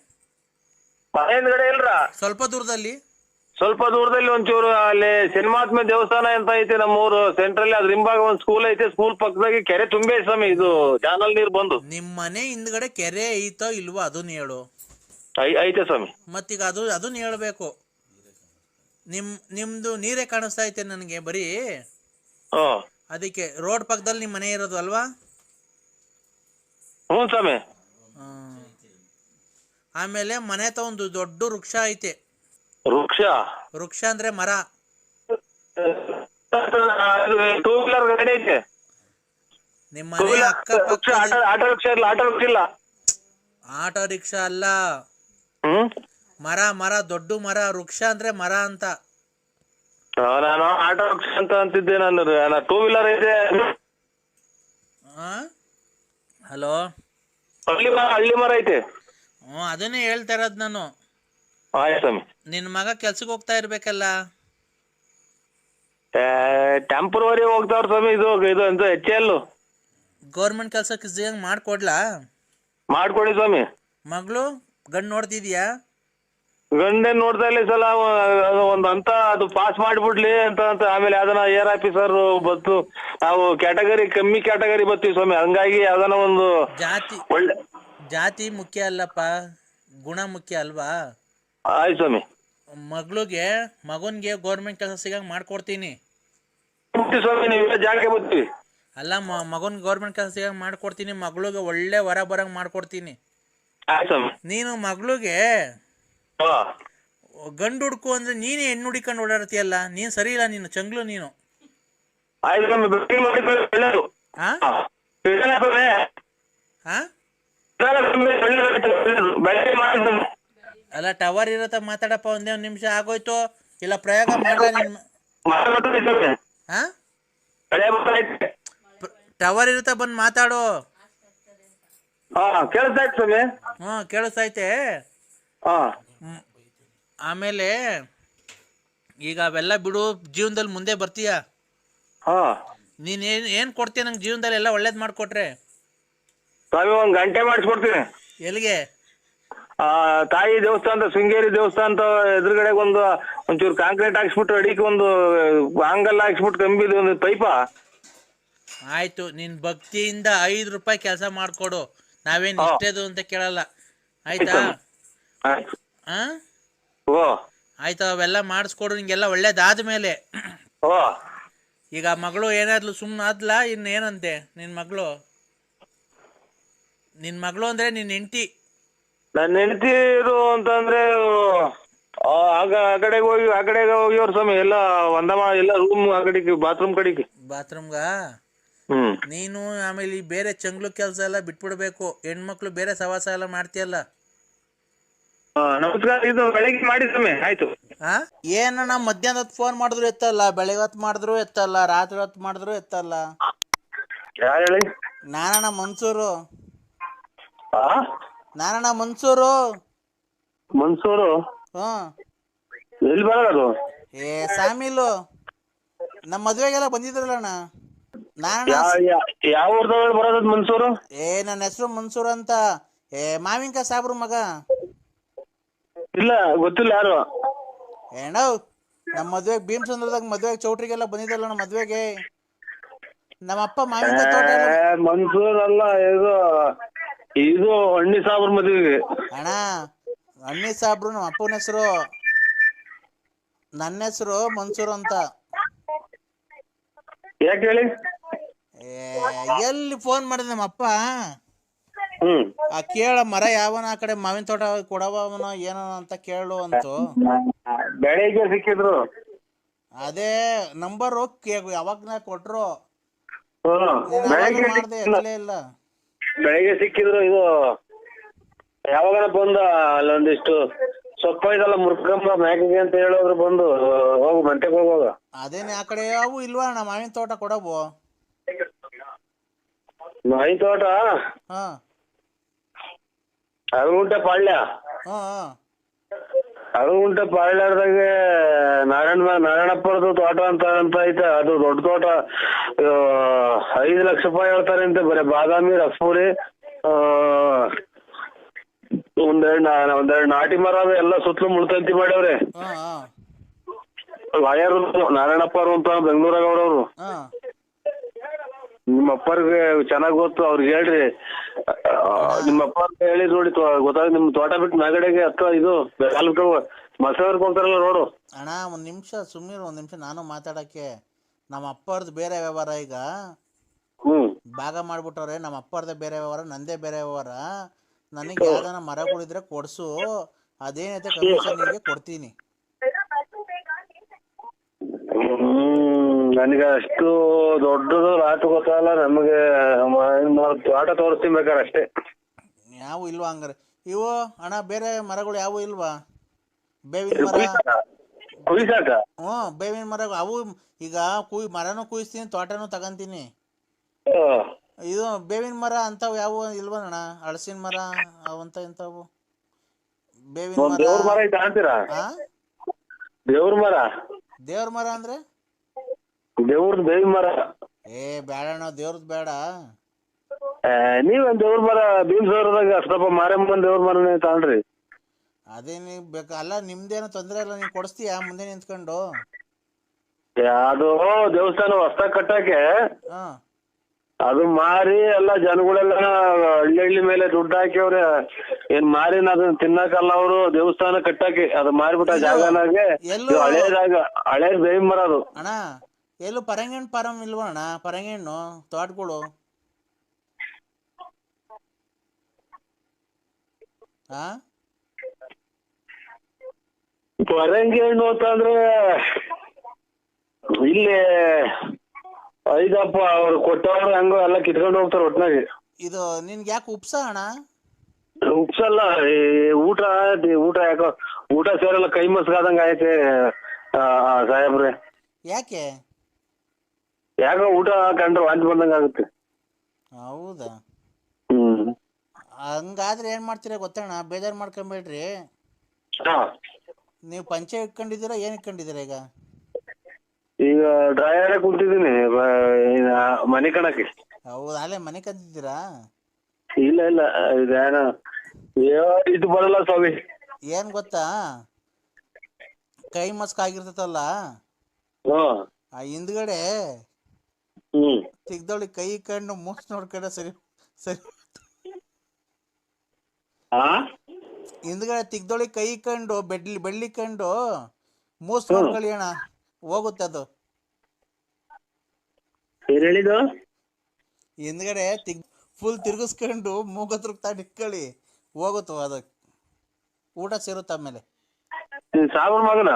F: ಮನೆ ಹಿಂದ್ಗಡೆ ಇಲ್ರ?
C: ಸ್ವಲ್ಪ ದೂರದಲ್ಲಿ?
F: ಸ್ವಲ್ಪ ದೂರದಲ್ಲಿ ಒಂಚೂರು ಅಲ್ಲಿ ಸಿನಿಮಾತ್ಮ ದೇವಸ್ಥಾನ ಅಂತ ಐತೆ ನಮ್ಮೂರು. ಸೆಂಟ್ರಲ್ಲಿ ಅದ್ರ ಹಿಂಭಾಗ ಒಂದ್ ಸ್ಕೂಲ್ ಐತೆ. ಸ್ಕೂಲ್ ಪಕ್ಕದಾಗಿ ಕೆರೆ ತುಂಬೆ ಐತೆ ಸ್ವಾಮಿ. ಇದು ಚಾನಲ್ ನೀರ್ ಬಂದು.
C: ನಿಮ್ಮ ಮನೆ ಹಿಂದ್ಗಡೆ ಕೆರೆ ಐತೋ ಇಲ್ವೋ ಅದನ್ನ ಹೇಳು.
F: ಐ- ಐತೆ ಸ್ವಾಮಿ.
C: ಮತ್ತೀಗ ಅದು ಅದನ್ನ ಹೇಳ್ಬೇಕು. ನಿಮ್ ನಿಮ್ದು ನೀರೇ ಕಾಣಿಸ್ತಾ ಐತೆ ನನಗೆ ಬರೀ. ಅದಕ್ಕೆ ರೋಡ್ ಪಕ್ಕದಲ್ಲಿ ನಿಮ್ಮ ಮನೆ ಇರೋದು ಅಲ್ವಾ?
F: ಹ್ಞೂ ಸ್ವಾಮಿ.
C: ಆಮೇಲೆ ಮನೆ ತಗೊಂಡು ಒಂದು ದೊಡ್ಡ ವೃಕ್ಷ ಐತೆ.
F: ವೃಕ್ಷ?
C: ವೃಕ್ಷ ಅಂದ್ರೆ ಮರ.
F: ಟೂ ವೀಲರ್ ಗಾಡಿ ಐತೆ.
C: ನಿಮ್ಮ ಮನೆ
F: ಆಟೋ ರಿಕ್ಷಾ ಇಲ್ಲ ಆಟೋ ರಿಕ್ಷಾ ಇಲ್ಲ.
C: ಆಟೋ ರಿಕ್ಷಾ ಅಲ್ಲ. ಮರ ಮರ ದೊಡ್ಡ ಮರ ವೃಕ್ಷ ಅಂದ್ರೆ ಮರ ಅಂತ.
F: ನಾನು ಆಟೋ ವೃಕ್ಷ ಅಂತ ಅಂತಿದ್ದೆ ನಾನು. ಟೂ ವೀಲರ್ ಐತೆ
C: ಹಲೋ?
F: ಹಳ್ಳಿ ಮರ ಹಳ್ಳಿ ಮರ ಐತೆ.
C: ಹ್ಞೂ ಅದನ್ನೇ ಹೇಳ್ತಾ ಇರೋದು ನಾನು. ನಿನ್ನ ಮಗ ಕೆಲ್ಸಕ್ಕೆ ಹೋಗ್ತಾ ಇರ್ಬೇಕಲ್ಲ?
F: ಟೆಂಪ್ರವರಿ ಹೋಗ್ತಾವ್ರ ಸ್ವಾಮಿ ಇದು ಇದು ಅಂತ ಎಚ್ ಎಲ್
C: ಗೌರ್ಮೆಂಟ್ ಕೆಲ್ಸಕ್ಕೆ ಸಿಗಂಗ್ ಮಾಡ್ಕೊಡ್ಲಾ?
F: ಮಾಡ್ಕೊಡಿ ಸ್ವಾಮಿ.
C: ಮಗಳು ಗಂಡು ನೋಡ್ತಿದ್ಯಾ?
F: ಗಂಡೇನ್ ನೋಡ್ತಾ ಇಲ್ಲ ಈ ಸಲ ಅವ- ಅದು ಒಂದ್ ಅಂತ ಅದು ಪಾಸ್ ಮಾಡ್ಬಿಡ್ಲಿ ಅಂತ ಅಂತ ಆಮೇಲೆ ಅದನ್ನ ಏರ್ ಆಫೀಸರ್ ಬತ್ತು ನಾವು ಕ್ಯಾಟಗರಿ ಕಮ್ಮಿ ಕ್ಯಾಟಗರಿ ಬರ್ತೀವಿ ಸ್ವಾಮಿ. ಹಂಗಾಗಿ ಯಾವ್ದನ ಒಂದು
C: ಜಾತಿ
F: ಒಳ್ಳೆ
C: ಜಾತಿ ಮುಖ್ಯ ಅಲ್ಲಪ್ಪ. ಗುಣ ಮುಖ್ಯ ಅಲ್ವಾ?
F: ಆಯ್ತು ಸ್ವಾಮಿ.
C: ಮಗಳಿಗೆ ಮಗನ್ಗೆ ಗೌರ್ಮೆಂಟ್ ಕೆಲಸ ಸಿಗಂಗ್ ಮಾಡ್ಕೊಡ್ತೀನಿ.
F: ಬರ್ತೀವಿ ಸ್ವಾಮಿ ನೀವು ಜಾಗಕ್ಕೆ ಬರ್ತೀವಿ.
C: ಅಲ್ಲ ಮ ಮಗನ್ ಗೌರ್ಮೆಂಟ್ ಕೆಲಸ ಸಿಗಂಗ್ ಮಾಡ್ಕೊಡ್ತೀನಿ. ಮಗಳಿಗೆ ಒಳ್ಳೆ ಹೊರ ಬರಂಗ್ ಮಾಡ್ಕೊಡ್ತೀನಿ.
F: ಆಯ್ತು ಸ್ವಾಮಿ.
C: ನೀನು ಮಗಳಿಗೆ ಗಂಡು ಹುಡುಕು ಅಂದ್ರೆ ನೀನೇ ಹೆಣ್ಣು ಹುಡಿಕೊಂಡು ಓಡಾಡ್ತೀಯಲ್ಲ? ನೀನ್ ಸರಿ ಇಲ್ಲ ನೀನು ಚಂಗ್ಲು ನೀನು. ಹಾ. ಅಲ್ಲ ಟವರ್ ಇರತ್ತ ಮಾತಾಡಪ್ಪ ಒಂದೇ ಒಂದ್ ನಿಮಿಷ ಆಗೋಯ್ತು. ಇಲ್ಲ ಪ್ರಯೋಗ ಮಾಡ್ಲ ಟವರ್
F: ಇರತ್ತ ಬಂದ್
C: ಹಾ?
F: ಹ ಕೇಳಿಸ್ತಾ
C: ಟವರ್ ಇರುತ್ತ ಬಂದು ಮಾತಾಡು.
F: ಹಾ ಕೇಳಿಸ್ತಾ ಇತ್ತು
C: ಆಮೇಲೆ ಈಗ ಅವೆಲ್ಲ ಬಿಡು ಜೀವನದಲ್ಲಿ ಮುಂದೆ ಬರ್ತೀಯ?
F: ಹಾ.
C: ನೀನು ಏನು ಏನು ಕೊಡ್ತೀಯ ನಂಗೆ ಜೀವನದಲ್ಲಿ ಎಲ್ಲ ಒಳ್ಳೇದು ಮಾಡ್ಕೊಟ್ರೆ?
F: ಸ್ವಾಮಿ ಒಂದ್ ಗಂಟೆ ಮಾಡಿಸ್ಕೊಡ್ತೀನಿ.
C: ಎಲ್ಲಿಗೆ?
F: ಆ ತಾಯಿ ದೇವಸ್ಥಾನ ಶೃಂಗೇರಿ ದೇವಸ್ಥಾನ ಎದುರುಗಡೆ ಒಂದು ಒಂಚೂರು ಕಾಂಕ್ರೀಟ್ ಹಾಕ್ಸ್ಬಿಟ್ಟು ಅಡಿಗೆ ಒಂದು ಆಂಗಲ್ ಹಾಕ್ಸ್ಬಿಟ್ಟು ಕಂಬಿದು ಒಂದು ಪೈಪ.
C: ಆಯ್ತು ನಿನ್ ಭಕ್ತಿಯಿಂದ ಐದು ರೂಪಾಯಿ ಕೆಲಸ ಮಾಡ್ಕೊಡು. ನಾವೇನ್. ಇಷ್ಟೇದು ಅಂತ ಕೇಳಲ್ಲ. ಆಯ್ತಾ?
F: ಆಯ್ತು.
C: ಹಾಂ.
F: ಓ
C: ಆಯ್ತು ಅವೆಲ್ಲ ಮಾಡಿಸ್ಕೊಡು ನಿಂಗೆಲ್ಲ ಒಳ್ಳೇದಾದ್ಮೇಲೆ
F: ಓ
C: ಈಗ ಮಗಳು ಏನಾದ್ಲು ಸುಮ್ಮನೆ ಆದ್ಲಾ ಇನ್ನು ಏನಂತೆ ನಿನ್ನ ಮಗಳು? ನಿನ್ನ ಮಗಳು ಅಂದ್ರೆ ನಿನ್ನ ಹೆಂಡತಿ.
F: ನನ್ನ ಹೆಂಡತಿ ಇದು ಅಂತಂದ್ರೆ ಆ, ಆಗ ಆ ಕಡೆಗೆ ಹೋಗಿ ಆ ಕಡೆಗೆ ಹೋಗಿವ್ರು ಸ್ವಾಮಿ ಎಲ್ಲ ಒಂದ ಎಲ್ಲ ರೂಮ್ ಆ ಕಡೆಗೆ ಬಾತ್ರೂಮ್ ಕಡೆಗೆ.
C: ಬಾತ್ರೂಮ್ಗ
F: ಹ್ಮ್.
C: ನೀನು ಆಮೇಲೆ ಈ ಬೇರೆ ಚಂಗ್ಲು ಕೆಲಸ ಎಲ್ಲ ಬಿಟ್ಬಿಡ್ಬೇಕು. ಹೆಣ್ಮಕ್ಳು ಬೇರೆ ಸವಾಸ ಎಲ್ಲ ಮಾಡ್ತೀಯಲ್ಲ.
F: ಆ, ನಮಸ್ಕಾರ ಇದು ಬೆಳಗ್ಗೆ ಆಯ್ತು.
C: ಏನಣ್ಣ ಮಧ್ಯಾಹ್ನ ಹೊತ್ತು ಫೋನ್ ಮಾಡಿದ್ರು ಎತ್ತಲ್ಲ ಬೆಳಗ್ಗೆ ಹೊತ್ತು ಮಾಡಿದ್ರು ಎತ್ತಲ್ಲ ರಾತ್ರಿ ಹೊತ್ತು ಮಾಡಿದ್ರು ಎತ್ತಲ್ಲ.
F: ಯಾರು ಹೇಳಿ?
C: ನಾನಣ್ಣ ಮನ್ಸೂರು.
F: ಆ
C: ನಾನಣ್ಣ ಮನ್ಸೂರು.
F: ಮನ್ಸೂರು?
C: ಹ್ಮ್
F: ಎಲ್ಲಿ ಬರೋದು?
C: ಏ ಸಾಮಿಲು ನಮ್ಮ ಮದ್ವೆಗೆಲ್ಲ ಬಂದಿದ್ರಲ್ಲಣ್ಣ ನಾನಣ್ಣ
F: ಯಾವ ಯಾ- ಯಾವ ಊರ್ದವ್ರು ಬರೋದು ಮನ್ಸೂರು?
C: ಏ ನನ್ನ ಹೆಸರು ಮನ್ಸೂರ್ ಅಂತ. ಏ ಮಾವಿನಕಾಯಿ ಸಾಬ್ರು ಮಗ.
F: ಇಲ್ಲ ಗೊತ್ತಿಲ್ಲ ಯಾರು.
C: ಏನೋ ನಮ್ಮ ಭೀಮ್ ಭೀಮಸಂದ್ರದಾಗ ಮದ್ವೆಗ್ ಚೌಟ್ರಿಗೆಲ್ಲ ಬಂದಿದ್ದಲ್ಲ ನಮ್ಮ ಮದ್ವೆಗೆ. ನಮ್ಮ ಅಪ್ಪ ಮಾವಿನಕಾಯಿ ತೋಟ ಎಲ್ಲ
F: ಏ, ಮನ್ಸೂರ್ ಅಲ್ಲ ಇದು ಇದು ಹಣ್ಣಿ ಸಾಬ್ರ ಮದುವೆಗೆ.
C: ಅಣ್ಣ ಅಣ್ಣಿ ಸಾಬ್ರು ನಮ್ಮ ಅಪ್ಪನ ಹೆಸರು. ನನ್ನ ಹೆಸರು ಮನ್ಸೂರ್ ಅಂತ.
F: ಯಾಕೆ ಹೇಳಿ?
C: ಏ, ಎಲ್ಲಿ ಫೋನ್ ಮಾಡಿದ ನಮ್ಮ ಅಪ್ಪ? ಆ ಕೇಳ ಮರ ಯಾವನ ಆ ಕಡೆ ಮಾವಿನ ತೋಟ ಕೊಡವನ ಏನೋ ಅಂತ ಕೇಳು ಅಂತು.
F: ಬೆಳಿಗ್ಗೆ ಸಿಕ್ಕಿದ್ರು.
C: ಅದೇ ನಂಬರ್ ಯಾವಾಗ ಕೊಟ್ರು.
F: ಹ್ಮ್.
C: ನೀನ್
F: ಬೆಳಗ್ಗೆ
C: ಅವಾಗ ಮಾಡ್ದೆ ಎತ್ತಲೇ ಇಲ್ಲ.
F: ಬೆಳಿಗ್ಗೆ ಸಿಕ್ಕಿದ್ರು ಇದು ಯಾವಾಗ ಬಂದ ಅಲ್ಲೊಂದಿಷ್ಟು ಸೊಪ್ಪ ಇದೆಲ್ಲ ಮುರ್ಕಂಬ ಮ್ಯಾಗಿಗೆ ಅಂತ ಹೇಳೋದ್ರು ಬಂದು ಹೋಗು ಮಂಟೆಗೆ ಹೋಗುವಾಗ.
C: ಅದೇನೆ ಆ ಕಡೆ ಯಾವು ಇಲ್ವಾ ಅಣ್ಣ ಮಾವಿನ ತೋಟ ಕೊಡವು?
F: ಮಾವಿನ ತೋಟ?
C: ಹಾ.
F: ಅರಗುಂಟೆ ಪಾಳ್ಯ?
C: ಹಾ
F: ಪಾಳ್ಯದಾಗೆ ನಾರಾಯಣ ನಾರಾಯಣಪ್ಪರದು ತೋಟ ಅಂತ ಅಂತ ಐತೆ. ಅದು ದೊಡ್ಡ ತೋಟ. ಐದು ಲಕ್ಷ ರೂಪಾಯಿ ಹೇಳ್ತಾರೆ ಅಂತ ಬರೀ ಬಾದಾಮಿ ರಸ್ಪೂರಿ ಒಂದೆರಡು ಒಂದೆರಡು ನಾಟಿ ಮರ ಎಲ್ಲ ಸುತ್ತಲೂ ಮುಳ್ತಂತಿ ಮಾಡ್ಯವ್ರೆ.
C: ಹಾ ಹಾ.
F: ಲಾಯರ್ ನಾರಾಯಣಪ್ಪ ಅವರು ಅಂತ ಬೆಂಗಳೂರಾಗ ಅವ್ರವ್ರು ನಿಮ್ಮ ಅಪ್ಪರಿಗೆ ಚೆನ್ನಾಗ್ ಗೊತ್ತು ಅವ್ರಿಗೆ ಹೇಳ್ರಿ. ಆ, ನಿಮ್ಮ ಅಪ್ಪ ಹೇಳಿ ನೋಡಿ ಗೊತ್ತಾಗ ನಿಮ್ ತೋಟ ಬಿಟ್ಟು ನಗಡೆಗೆ ಹತ್ರ ಇದು ಮಸವರ್ಕ್ ಹೋಗ್ತಾರಲ್ಲ ನೋಡು
C: ಅಣ್ಣ ಒಂದು ನಿಮಿಷ ಸುಮ್ಮನೆ ಒಂದು ನಿಮಿಷ ನಾನು ಮಾತಾಡಕ್ಕೆ. ನಮ್ಮ ಅಪ್ಪರ್ದು ಬೇರೆ ವ್ಯವಹಾರ ಈಗ.
F: ಹ್ಮ್.
C: ಭಾಗ ಮಾಡ್ಬಿಟ್ಟವ್ರೆ ನಮ್ಮ ಅಪ್ಪರ್ದೇ ಬೇರೆ ವ್ಯವಹಾರ ನಂದೇ ಬೇರೆ ವ್ಯವಹಾರ. ನನಗೆ ಯಾವ್ದಾನ ಮರಗಳಿದ್ರೆ ಕೊಡ್ಸು. ಅದೇನೈತೆ ಕಮಿಷನ್ ನಿಮಗೆ ಕೊಡ್ತೀನಿ.
F: ಹ್ಮ್. ನನಗೆ ಅಷ್ಟು ದೊಡ್ಡದು ಆಟ ಗೊತ್ತಲ್ಲ ನಮಗೆ ತೋಟ ತೋರಿಸ್ತೀನಿ ಬೇಕಾರೆ ಅಷ್ಟೇ.
C: ಯಾವ ಇಲ್ವಾ ಹಂಗಾರೆ? ಇವು ಅಣ್ಣ ಬೇರೆ ಮರಗಳು ಯಾವ ಇಲ್ವಾ? ಬೇವಿನ ಮರ?
F: ಕುಯ್ಸಾಕ?
C: ಹ್ಞೂ ಬೇವಿನ ಮರ ಅವು ಈಗ ಕುಯ್ ಮರನೂ ಕುಯ್ಸ್ತೀನಿ ತೋಟನೂ ತಗಂತೀನಿ. ಇದು ಬೇವಿನ ಮರ ಅಂಥವು ಯಾವ ಇಲ್ವಣ್ಣ ಹಳಸಿನ ಮರ ಅವಂತ ಇಂಥವು? ಬೇವಿನ ಮರ?
F: ದೇವ್ರ ಮರ ಅಂತೀರಾ? ದೇವ್ರ ಮರ?
C: ದೇವ್ರ ಮರ ಅಂದ್ರೆ?
F: ದೇವ್ರ ದೇವಿ ಮರ.
C: ಏ ಬೇಡಣ್ಣ ದೇವ್ರದ್ ಬೇಡ.
F: ಆ, ನೀವೇನ್ ದೇವ್ರ ಮರ ಭೀಮಸೌರದಾಗ ಅಷ್ಟಪ್ಪ ಮಾರಮ್ಮನ ದೇವ್ರ ಮರನೇ ತಾಳ್ರಿ.
C: ಅದೇ ನೀವು ಬೇಕಾ ಅಲ್ಲ ನಿಮ್ದೇನು ತೊಂದರೆ ಇಲ್ಲ ನೀವು ಕೊಡಿಸ್ತೀಯಾ ಮುಂದೆ ನಿಂತ್ಕೊಂಡು?
F: ಅದು ದೇವಸ್ಥಾನ ಹೊಸ್ದಾಗ್ ಕಟ್ಟಕ್ಕೆ
C: ಹಾಂ.
F: ಅದು ಮಾರಿ ಎಲ್ಲ ಜನಗಳೆಲ್ಲ ಹಳ್ಳಿ ಹಳ್ಳಿ ಮೇಲೆ ದುಡ್ಡು ಹಾಕಿವ್ರೆ ಏನ್ ಮಾರಿ ಅದನ್ನ ತಿನ್ನಕಲ್ಲ ಅವರು ದೇವಸ್ಥಾನ ಕಟ್ಟಕ್ಕೆ ಅದು ಮಾರಿಬಿಟ್ಟ ಜಾಗನಾಗೆ.
C: ಎಲ್ಲೋ-
F: ಇದು ಹಳೆ ಜಾಗ ಹಳೆ ಬೇವಿನ ಮರ ಅದು.
C: ಅಣ್ಣ ಎಲ್ಲೂ ಪರಂಗಿಣ್ ಪರಂ ಇಲ್ವಣ್ಣ ಪರಂಗಿಣ್ಣು ತೋಟಗಳು? ಹಾ
F: ಪರಂಗಿ ಹಣ್ಣು ಅಂತಂದ್ರೆ ಇಲ್ಲಿ ಐದಪ್ಪ ಅವ್ರು ಕೊಟ್ಟವ್ರು ಹಂಗ ಎಲ್ಲ ಕಿತ್ಕೊಂಡು ಹೋಗ್ತಾರ ಒಟ್ನಾಗಿ
C: ಇದು ನಿನ್ಗೆ ಯಾಕೆ ಉಪ್ಸ ಅಣ್ಣ?
F: ಉಪ್ಸಲ್ಲ ಈ ಊಟ ಊಟ ಯಾಕೋ ಊಟ ಸೇರಲ್ಲ ಕೈ ಮಸ್ಗಾದಂಗ ಐತೆ ಆ, ಆ, ಸಾಹೇಬ್ರೆ.
C: ಯಾಕೆ?
F: ಯಾಕೋ ಊಟ ಕಂಡ್ರೆ ವಾಂತಿ ಬಂದಂಗ ಆಗುತ್ತೆ.
C: ಹೌದಾ?
F: ಹ್ಮ್.
C: ಹಂಗಾದ್ರೆ ಏನ್ ಮಾಡ್ತೀರಾ ಗೊತ್ತಣ್ಣ ಬೇಜಾರ್ ಮಾಡ್ಕೊಂಬೇಡ್ರಿ.
F: ಹಾ.
C: ನೀವು ಪಂಚೆ ಇಟ್ಕೊಂಡಿದ್ದೀರಾ ಏನ್ ಇಟ್ಕೊಂಡಿದ್ದೀರಾ ಈಗ?
F: ಈಗ ಡ್ರೈವರ್ ಕುಂತಿದ್ದೀನಿ ಮನೆ ಕಣಕ್ಕೆ.
C: ಹೌದು? ಅಲ್ಲೇ ಮನೆ ಕಂತಿದ್ದೀರಾ
F: ಇಲ್ಲ ಇಲ್ಲ ಇದೇನ ಅಯ್ಯೋ, ಇದು ಬರಲ್ಲ ಸ್ವಾಮಿ.
C: ಏನ್ ಗೊತ್ತಾ? ಕೈ ಮಸ್ಕ್ ಆಗಿರ್ತೈತಲ್ಲ?
F: ಹ್ಮ್
C: ಆ ಹಿಂದ್ಗಡೆ ತಿಗ್ದೊಳಿ ಕೈ ಕಂಡು ಮೂಸ್ ನೋಡ್ಕಂಡ ಸರಿ ಸರಿ. ಹಿಂದ್ಗಡೆ ತಿಗ್ದೊಳಿ ಕೈ ಕಂಡು ಬೆಡ್ಲಿ ಬೆಳ್ಳಿ ಕಂಡು ಮೂಸ್ ನೋಡ್ಕೊಳ್ಳಿ ಅಣ್ಣ ಹೋಗುತ್ತೆ ಅದು. ಹಿಂದ್ಗಡೆ ತಿಗ್ ಫುಲ್ ತಿರ್ಗಿಸ್ಕೊಂಡು ಮೂಗತ್ರ ತಾಂಡ್ ಇಟ್ಕೊಳ್ಳಿ ಹೋಗುತ್ತೋ ಅದು. ಊಟ ಸೇರುತ್ತೆ ಆಮೇಲೆ.
F: ಸಾಬರ್ ಮಗನ?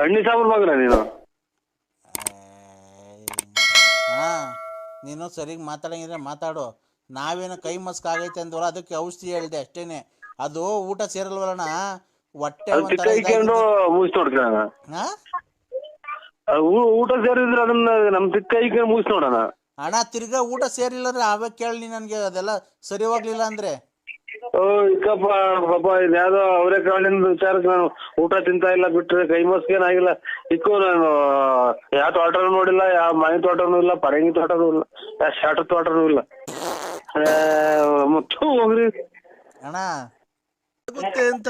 F: ಹಣ್ಣಿ ಸಾಬರ್ ಮಗನ ನೀನು
C: ಹಾ ನೀನು ಸರಿಗೆ ಮಾತಾಡಂಗಿದ್ರೆ ಮಾತಾಡು. ನಾವೇನು ಕೈ ಮಸ್ಕ್ ಆಗೈತೆ ಅಂದ್ವಲ್ಲ ಅದಕ್ಕೆ ಔಷಧಿ ಹೇಳಿದೆ ಅಷ್ಟೇನೆ. ಅದು ಊಟ ಸೇರಲ್ವಲ್ಲಣ್ಣ? ಹೊಟ್ಟೆ
F: ಅದು
C: ಒಂಥರ
F: ಚಿಕ್ಕ ಮುಗಿಸ್ ನೋಡ್ಕೊಳ್ಳೋಣ
C: ಹಾ
F: ಅದು ಊ- ಊಟ ಸೇರಿದ್ರೆ ಅದನ್ನ ನಮ್ ಮುಗಿಸ್ ನೋಡೋಣ.
C: ಅಣ್ಣ ತಿರ್ಗಾ ಊಟ ಸೇರಿಲ್ಲ ಅಂದ್ರೆ ಆವಾಗ ಕೇಳಿ ನನಗೆ ಅದೆಲ್ಲ ಸರಿ ಹೋಗ್ಲಿಲ್ಲ ಅಂದ್ರೆ?
F: ಓ, ಇಕ್ಕಪ್ಪ, ಪಾಪ ಇದ್ಯಾವ್ದೋ ಅವರೇ ಕಾಳಿನ ವಿಚಾರಕ್ಕೆ ನಾನು ಊಟ ತಿಂತಾ ಇಲ್ಲ, ಬಿಟ್ರೆ ಕೈ ಆಗಿಲ್ಲ. ಇಕ್ಕು ನಾನು ಯಾವ ತೋಟನೂ ನೋಡಿಲ್ಲ ಯಾವ ಮನೆ ತೋಟನೂ ಇಲ್ಲ, ಪರಂಗಿ ತೋಟನೂ ಇಲ್ಲ ಯಾವ ಶಾಟ ತೋಟನೂ ಇಲ್ಲ. ಮತ್ತು ಹೋಗ್ರಿ.
C: ಅಣ್ಣ, ಗೊತ್ತೇ ಅಂತ.